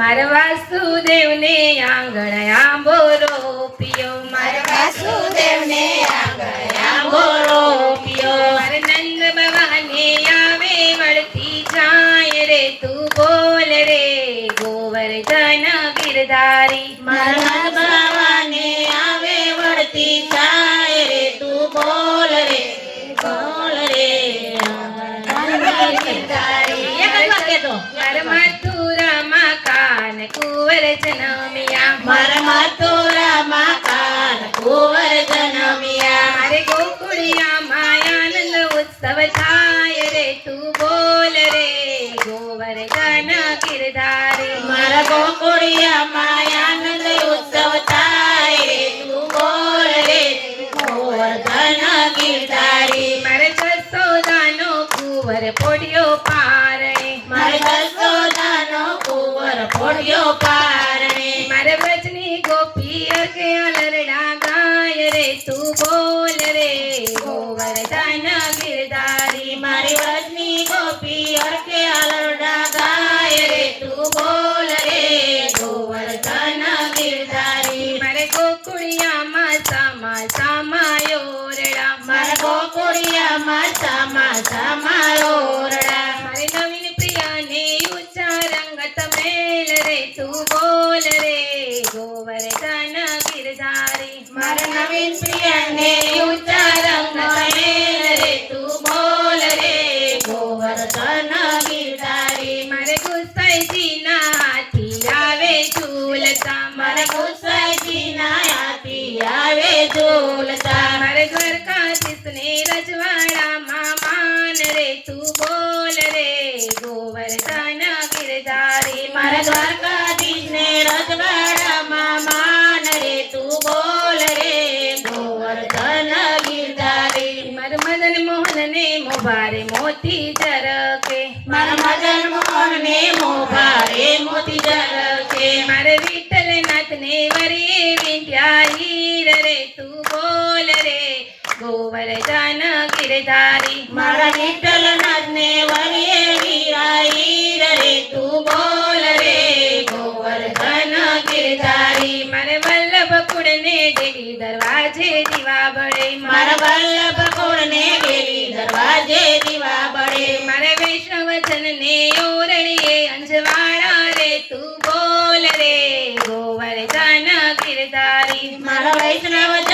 મારા વાસુદેવને આંગણ આંબો રોપ્યો મારા વાસુદેવને આંગણે આંબો રોપ્યો. મારા નંદ બાવાને આવે વળતી જાય રે તું બોલ રે ગોવર્ધન ગિરધારી. મારા બાવાને આવે વળતી જાય રે તું બોલ રે. કુંવર જનમ્યા મારા મથુરામાં કાન કુંવર જનમ્યા. મારે ગોકુળિયામાં આનંદ ઉત્સવ થાય રે તું બોલ રે ગોવર્ધન ગિરધારી. મારા ગોકુળિયામાં આનંદ ઉત્સવ થાય રે તું બોલ રે ગોવર્ધન ગિરધારી. મારે જસોદાનો કુંવર પોડ્યો પારણે મારે જસોદાનો કુંવર ફોડ્યો પારણે મારે વ્રજની ગોપી કે અલરડા ગાય રે તું બોલ રે ગોવર્ધન ગિરધારી મારી વ્રજની ગોપી અરકે આલરડા ગાય રે તું બોલ રે ગોવર્ધન ગિરધારી મારે ગોકુળિયામાં સામા સામાયો રડા મારા ગોકુળિયામાં સામા સામા बोल रे गोवर्धन गिरधारी मर नवीन प्रियने उच्चारम नमेल रे तू बोल रे गोवर्धन गिरधारी मर गुस्साई ना आवे झूलता मर गुस्साई ना आवे झूलता मर घर का जिसने रजवाड़ा मामान रे तू बोल रे गोवर्धन गिरधारी मर घर का મોભારે મોતી જરકે. મારા મદન મો ભારે મોતી જરકે. મારે વિઠ્ઠલનાથને વરીએ વિંધ્યા હીર રે તું બોલ રે. ગોવર્ધન ગિરધારી. મારા વિઠ્ઠલનાથને દરવાજે દીવા બળે મારા વલ્લભ કુળને દેવી દરવાજે દીવા બળે. મારે વૈષ્ણવજનને ઓરણીએ અંજવાળા રે તું બોલ રે ગોવર્ધન ગિરધારી. મારા વૈષ્ણવ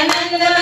Ananda.